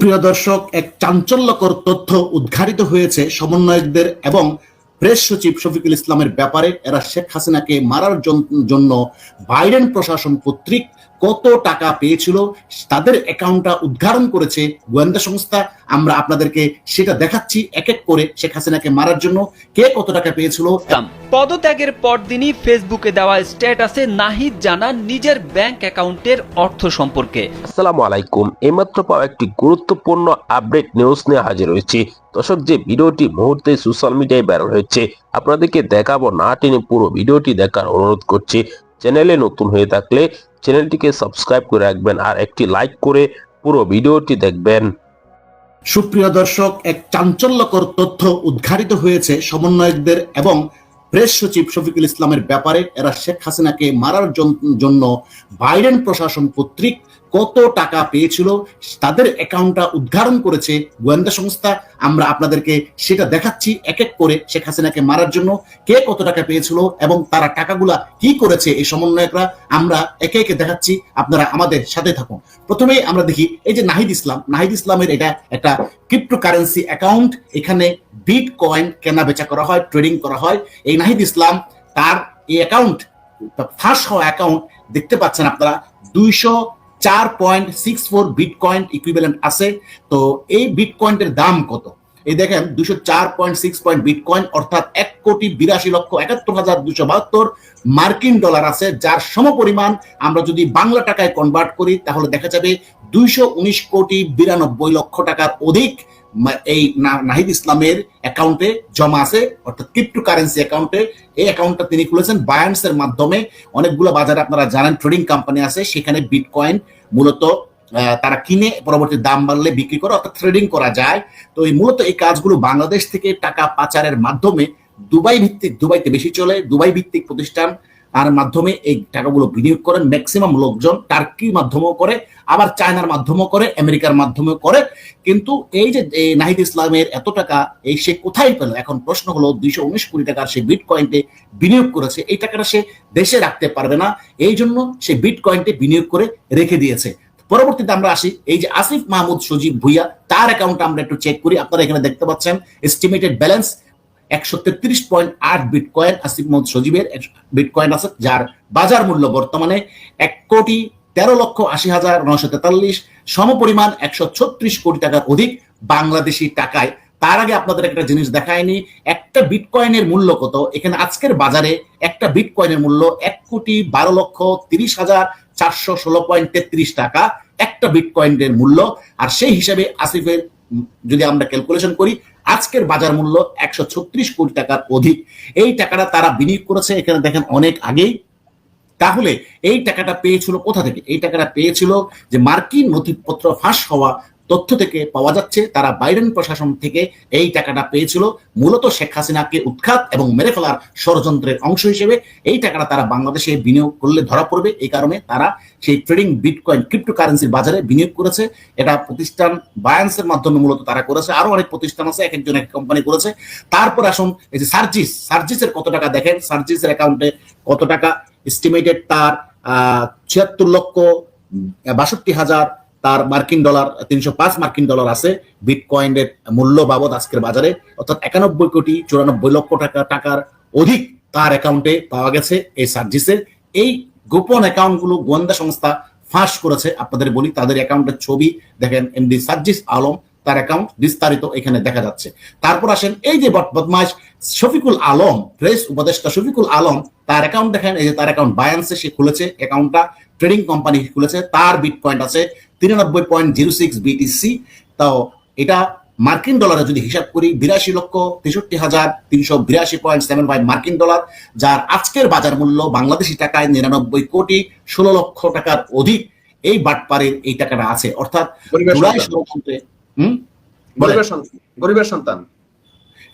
প্রিয় দর্শক, এক চাঞ্চল্যকর তথ্য উদ্ঘাটিত হয়েছে সমন্বয়কদের এবং প্রেস সচিব শফিকুল ইসলামের ব্যাপারে। এরা শেখ হাসিনাকে মারার জন- জন্য বাইডেন প্রশাসন কর্তৃক কত টাকা পেয়েছিল তাদের অ্যাকাউন্টটা উদ্ঘাটন করেছে গোয়েন্দা সংস্থা। আমরা আপনাদেরকে সেটা দেখাচ্ছি এক এক করে শেখ হাসিনাকে মারার জন্য। কে কত টাকা পেয়েছিল? পদত্যাগের পরদিনই ফেসবুকে দেওয়া স্ট্যাটাসে নাহিদ জানান নিজের ব্যাংক অ্যাকাউন্টের অর্থ সম্পর্কে। আসসালামু আলাইকুম। এইমাত্র পাওয়া একটি গুরুত্বপূর্ণ আপডেট নিউজ নিয়ে হাজির হয়েছি। দর্শক যে ভিডিওটি মুহূর্তে সোশ্যাল মিডিয়ায় ভাইরাল হয়েছে আপনাদেরকে দেখাবো না টেনে পুরো ভিডিওটি দেখার অনুরোধ করছি। চ্যানেলে নতুন হয়ে থাকলে চ্যানেলটিকে সাবস্ক্রাইব করে রাখবেন আর একটি লাইক করে পুরো ভিডিওটি দেখবেন। সুপ্রিয় দর্শক, এক চাঞ্চল্যকর তথ্য উদ্ঘাটিত হয়েছে সমন্বয়কদের এবং প্রেস সচিব শফিকুল ইসলামের ব্যাপারে। এরা শেখ হাসিনাকে মারার জন্য বাইডেন প্রশাসন কর্তৃক কত টাকা পেয়েছিল, তাদের অ্যাকাউন্টটা উদ্ঘাটন করেছে গোয়েন্দা সংস্থা। আমরা আপনাদেরকে সেটা দেখাচ্ছি এক এক করে শেখ হাসিনাকে মারার জন্য, কে কত টাকা পেয়েছিল এবং তারা টাকাগুলা কি করেছে এই সমন্বয়করা, আমরা একে একে দেখাচ্ছি। আপনারা আমাদের সাথে থাকুন। প্রথমেই আমরা দেখি, এই যে নাহিদ ইসলাম। নাহিদ ইসলামের এটা একটা ক্রিপ্টোকারেন্সি অ্যাকাউন্ট এখানে বিট কয়েন কেনা বেচা করা হয় ট্রেডিং করা হয়। এই নাহিদ ইসলাম তার এই অ্যাকাউন্ট ফাঁস হওয়া অ্যাকাউন্ট দেখতে পাচ্ছেন আপনারা। দুইশো চার point six four bitcoin equivalent আছে। তো এই বিটকয়েন্টের দাম কত? এই দেখেন দুশো চার পয়েন্ট সিক্স পয়েন্ট বিটকয়েন, অর্থাৎ এক কোটি বিরাশি লক্ষ একাত্তর হাজার দুশো বাহাত্তর মার্কিন ডলার আছে, যার সমপরিমাণ আমরা যদি বাংলা টাকায় কনভার্ট করি, তাহলে দেখা যাবে দুইশো উনিশ কোটি বিরানব্বই লক্ষ টাকার অধিক এই নাহিদ ইসলামের অ্যাকাউন্টে জমা আছে, অর্থাৎ ক্রিপ্টো কারেন্সি অ্যাকাউন্টে। এই অ্যাকাউন্টটা তিনি খুলেছেন বায়ান্সের মাধ্যমে। অনেকগুলো বাজারে আপনারা জানেন ট্রেডিং কোম্পানি আছে, সেখানে বিটকয়েন মূলত তারা কিনে পরবর্তী দাম বাড়লে বিক্রি করে, অর্থাৎ ট্রেডিং করা যায়। তো এই মূলত এই কাজগুলো বাংলাদেশ থেকে টাকা পাচারের মাধ্যমে দুবাই ভিত্তিক দুবাইতে বেশি চলে দুবাই ভিত্তিক প্রতিষ্ঠান আর মাধ্যমে এই টাকাগুলো বিনিয়োগ করেন ম্যাক্সিমাম লোকজন টার্কির মাধ্যমেও করে, আবার চায়নার মাধ্যমেও করে, আমেরিকার মাধ্যমেও করে। কিন্তু এই যে নাহিদ ইসলামের এত টাকা, এই সে কোথায় পেল? এখন প্রশ্ন হলো, দুইশো উনিশ কোটি টাকার সে বিটকয়েন্টে বিনিয়োগ করেছে, এই টাকাটা সে দেশে রাখতে পারবে না। এই জন্য সে বিটকয়েন্টে বিনিয়োগ করে রেখে দিয়েছে। পরবর্তীতে আমরা আসি, এই যে আসিফ মাহমুদ সজীব ভুইয়া, তার অ্যাকাউন্ট আমরা একটু চেক করি। আপনারা এখানে দেখতে পাচ্ছেন এস্টিমেটেড ব্যালেন্স একশো তেত্রিশ পয়েন্ট আট বিটকয়েন আসিফ মোহাম্মদ সজীবের বিটকয়েন আছে, যার বাজার মূল্য বর্তমানে এক কোটি তেরো লক্ষ আশি হাজার নশো তেতাল্লিশ, সমপরিমাণ একশো ছত্রিশ কোটি টাকার অধিক বাংলাদেশি টাকায়। তার আগে আপনাদের একটা জিনিস দেখায়নি, একটা বিটকয়েনের মূল্য কত? এখানে আজকের বাজারে একটা বিটকয়েনের মূল্য এক কোটি বারো লক্ষ তিরিশ হাজার চারশো ষোলো পয়েন্ট তেত্রিশ টাকা, একটা বিটকয়েনের মূল্য। আর সেই হিসাবে আসিফের, যদি আমরা ক্যালকুলেশন করি আজকের বাজার মূল্য একশো ছত্রিশ কোটি টাকার অধিক। এই টাকাটা তারা বিনিয়োগ করেছে, এখানে দেখেন অনেক আগেই। তাহলে এই টাকাটা পেয়েছিল কোথা থেকে? এই টাকাটা পেয়েছিল যে মার্কিন নথিপত্র ফাঁস হওয়া তথ্য থেকে পাওয়া যাচ্ছে, তারা বাইডেন প্রশাসন থেকে এই টাকাটা পেয়েছিল। মূলত শেখ হাসিনাকে উৎখাত এবং মেরে ফেলার ষড়যন্ত্রের অংশ হিসেবে এই টাকাটা তারা বাংলাদেশে বিনিয়োগ করলে ধরা পড়বে। এই কারণে তারা সেই ট্রেডিং বিটকয়েন, ক্রিপ্টোকারেন্সির বাজারে বিনিয়োগ করেছে। এটা প্রতিষ্ঠান বায়ান্সের মাধ্যমে মূলত তারা করেছে। আরও অনেক প্রতিষ্ঠান আছে, এক একজন এক কোম্পানি করেছে। তারপর আসুন, এই যে সার্জিস, সার্জিসের কত টাকা দেখেন? সার্জিসের অ্যাকাউন্টে কত টাকা? এস্টিমেটেড তার ছিয়াত্তর লক্ষ বাষট্টি হাজার তার মার্কিন ডলার, তিনশো পাঁচ মার্কিন ডলার আছে বিটকয়েনের মূল্য বাবদ আজকের বাজারে। অর্থাৎ একানব্বই কোটি চুরানব্বই লক্ষ টাকা, টাকার অধিক তার অ্যাকাউন্টে পাওয়া গেছে এই সার্জিসের এই গোপন অ্যাকাউন্টগুলো গোয়েন্দা সংস্থা ফাঁস করেছে। আপনাদের বলি, তাদের অ্যাকাউন্টের ছবি দেখেন এমডি সার্জিস আলম তার অ্যাকাউন্ট বিস্তারিত এখানে দেখা যাচ্ছে। তারপর আসেন, এই যে বদ- বদমাইশ শফিকুল আলম, প্রেস উপদেষ্টা শফিকুল আলম, তার অ্যাকাউন্ট দেখেন, এই যে তার অ্যাকাউন্ট বায়ান্সে সে খুলেছে অ্যাকাউন্টটা ট্রেডিং কোম্পানি খুলেছে, তার বিট পয়েন্ট আছে তিরানব্বই পয়েন্ট জিরো সিক্স বিটিসি তাও এটা মার্কিন ডলারে যদি হিসাব করি বিরাশি লক্ষ তেষট্টি হাজার তিনশো বিরাশি পয়েন্ট সেভেন ফাইভ মার্কিন ডলার যার আজকের বাজার মূল্য বাংলাদেশি টাকায় নিরানব্বই কোটি ষোলো লক্ষ টাকার অধিক এই বাটপাড়ের এই টাকাটা আছে। অর্থাৎ জুলাই। ষড়যন্ত্রে হুম? গরিবের সন্তান।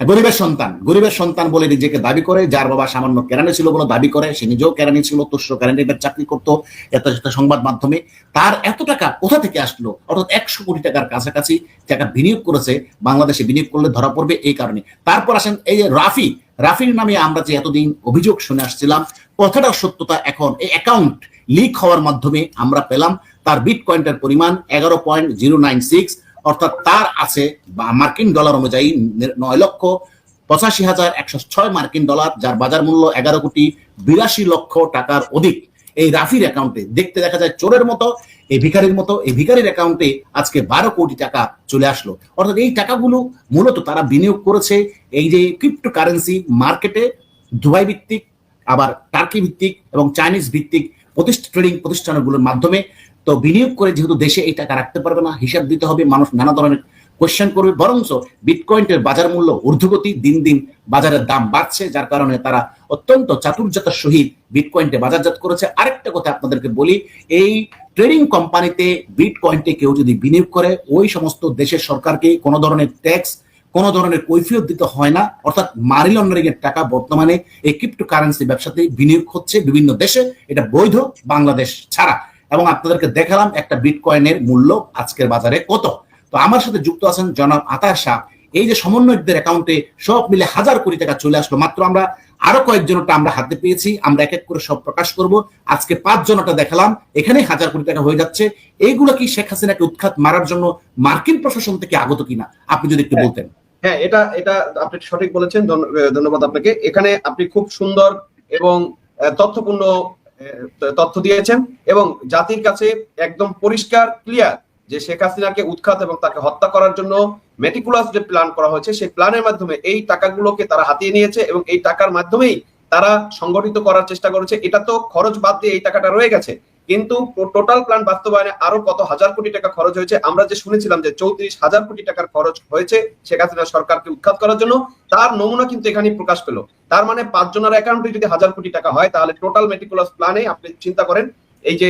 গরিবের সন্তান গরিবের সন্তান বলে নিজেকে দাবি করে, যার বাবা সামান্য কেরানি ছিল বলে দাবি করে, সে নিজেও কেরানি ছিল তুষ্য কেরানিদের চাকরি করতো, এত এত সংবাদ মাধ্যমে। তার এত টাকা কোথা থেকে আসলো? অর্থাৎ একশো কোটি টাকার কাছাকাছি টাকা বিনিয়োগ করেছে, বাংলাদেশে বিনিয়োগ করলে ধরা পড়বে এই কারণে। তারপর আসেন এই যে রাফি। রাফির নামে আমরা যে এতদিন অভিযোগ শুনে আসছিলাম কথাটার সত্যতা এখন এই অ্যাকাউন্ট লিক হওয়ার মাধ্যমে আমরা পেলাম। তার বিট কয়েন্টের পরিমাণ এগারো পয়েন্ট জিরো নাইন সিক্স অর্থাৎ তার আছে মার্কিন ডলার অনুযায়ী নয় লক্ষ পঁচাশি হাজার একশো ছয় মার্কিন ডলার, যার বাজার মূল্য এগারো কোটি বিরাশি লক্ষ টাকার অধিক। এই রাফির অ্যাকাউন্টে দেখতে দেখা যায় চোরের মতো, এই ভিখারির মতো, এই ভিখারির অ্যাকাউন্টে আজকে বারো কোটি টাকা চলে আসলো। অর্থাৎ এই টাকাগুলো মূলত তারা বিনিয়োগ করেছে এই যে ক্রিপ্টো কারেন্সি মার্কেটে দুবাই ভিত্তিক, আবার টার্কি ভিত্তিক এবং চাইনিজ ভিত্তিক প্রতিষ্ঠা ট্রেডিং প্রতিষ্ঠানগুলোর মাধ্যমে। তো বিনিয়োগ করে যেহেতু দেশে এই টাকা রাখতে পারবে না, হিসাব দিতে হবে, মানুষ নানা ধরনের কোয়েশ্চেন করবে, বরঞ্চ বিটকয়েন্টের বাজার মূল্য ঊর্ধ্বগতি দিন দিন বাজারের দাম বাড়ছে, যার কারণে তারা অত্যন্ত চাতুর্যতার সহিত বিটকয়েন্টে বাজারজাত করেছে। আরেকটা কথা আপনাদেরকে বলি, এই ট্রেডিং কোম্পানিতে বিটকয়েন্টে কেউ যদি বিনিয়োগ করে, ওই সমস্ত দেশের সরকারকে কোনো ধরনের ট্যাক্স কোনো ধরনের কৈফিয়ত দিতে হয় না। অর্থাৎ মানি লন্ডারিং এর টাকা বর্তমানে এই ক্রিপ্টো কারেন্সি ব্যবসাতে বিনিয়োগ হচ্ছে বিভিন্ন দেশে। এটা বৈধ, বাংলাদেশ ছাড়া। এবং আপনাদেরকে দেখালাম একটা বিটকয়েনের মূল্য আজকের বাজারে কত। তো আমার সাথে যুক্ত আছেন জনাব আতার শাহ এই যে সমন্বয়কদের অ্যাকাউন্টে সব মিলে হাজার কোটি টাকা চলে আসলো মাত্র আমরা আরও কয়েকজনটা আমরা হাতে পেয়েছি আমরা এক এক করে সব প্রকাশ করব। আজকে পাঁচ জনটা দেখালাম এখানে হাজার কোটি টাকা হয়ে যাচ্ছে। এইগুলো কি শেখ হাসিনাকে উৎখাত মারার জন্য মার্কিন প্রশাসন থেকে আগত কিনা? আপনি যদি একটু বলতেন। হ্যাঁ এটা এটা আপনি সঠিক বলেছেন। ধন্য- ধন্যবাদ আপনাকে। এখানে আপনি খুব সুন্দর এবং তথ্যপূর্ণ তথ্য দিয়েছেন এবং জাতির কাছে একদম পরিষ্কার ক্লিয়ার যে শেখ হাসিনাকে উৎখাত এবং তাকে হত্যা করার জন্য মেটিকুলাস যে প্ল্যান করা হয়েছে, সেই প্ল্যানের মাধ্যমে এই টাকাগুলোকে তারা হাতিয়ে নিয়েছে এবং এই টাকার মাধ্যমেই তারা সংগঠিত করার চেষ্টা করেছে। এটা তো খরচ বাদ দিয়ে এই টাকাটা রয়ে গেছে। কিন্তু টোটাল প্ল্যান বাস্তবায়নে আরও কত হাজার কোটি টাকা খরচ হয়েছে? আমরা যে শুনেছিলাম যে চৌত্রিশ হাজার কোটি টাকার খরচ হয়েছে শেখ হাসিনা সরকারকে উৎখাত করার জন্য, তার নমুনা কিন্তু এখানে প্রকাশ পেল। তার মানে পাঁচজনের অ্যাকাউন্টে যদি হাজার কোটি টাকা হয়, তাহলে টোটাল মেটিকুলাস প্ল্যানে আপনি চিন্তা করেন, এই যে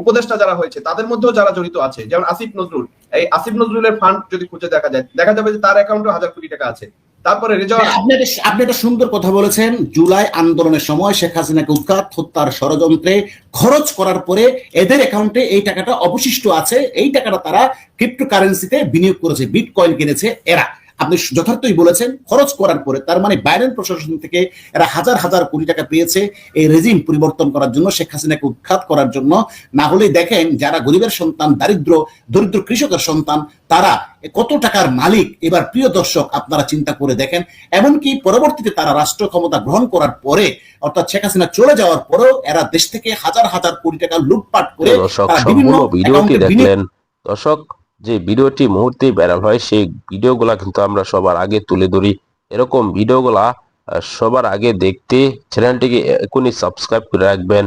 উপদেষ্টা যারা হয়েছে, তাদের মধ্যেও যারা জড়িত আছে, যেমন আসিফ নজরুল, এই আসিফ নজরুলের ফান্ড যদি খুঁজে দেখা যায়, দেখা যাবে যে তার অ্যাকাউন্টে হাজার কোটি টাকা আছে। তারপরে আপনি একটা- আপনি একটা সুন্দর কথা বলেছেন। জুলাই আন্দোলনের সময় শেখ হাসিনাকে উৎখাত, হত্যার ষড়যন্ত্রে খরচ করার পরে এদের অ্যাকাউন্টে এই টাকাটা অবশিষ্ট আছে। এই টাকাটা তারা ক্রিপ্টো কারেন্সিতে বিনিয়োগ করেছে বিটকয়েন কিনেছে এরা। আপনি যথার্থই বলেছেন খরচ করার পরে তার মানে বাইরের প্রশাসন থেকে এরা হাজার হাজার কোটি টাকা পেয়েছে এই রেজিম পরিবর্তন করার জন্য শেখ হাসিনাকে উৎখাত করার জন্য। না হলে দেখেন যারা গরিবের সন্তান দারিদ্র দরিদ্র কৃষকের সন্তান তারা কত টাকার মালিক এবার প্রিয় দর্শক আপনারা চিন্তা করে দেখেন। এমনকি পরবর্তীতে তারা রাষ্ট্র ক্ষমতা গ্রহণ করার পরে অর্থাৎ শেখ হাসিনা চলে যাওয়ার পরেও এরা দেশ থেকে হাজার হাজার কোটি টাকা লুটপাট করে বিভিন্ন দর্শক যে ভিডিওটি মুহূর্তে ভাইরাল হয়, সেই ভিডিওগুলা কিন্তু আমরা সবার আগে তুলে ধরি। এরকম ভিডিওগুলা সবার আগে দেখতে চ্যানেলটিকে এখনই সাবস্ক্রাইব করে রাখবেন।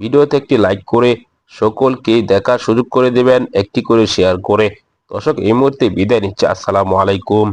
ভিডিওতে একটি লাইক করে সকলকে দেখার সুযোগ করে দেবেন, একটি করে শেয়ার করে। দর্শক, এই মুহূর্তে বিদায় নিচ্ছে। আসসালামু আলাইকুম।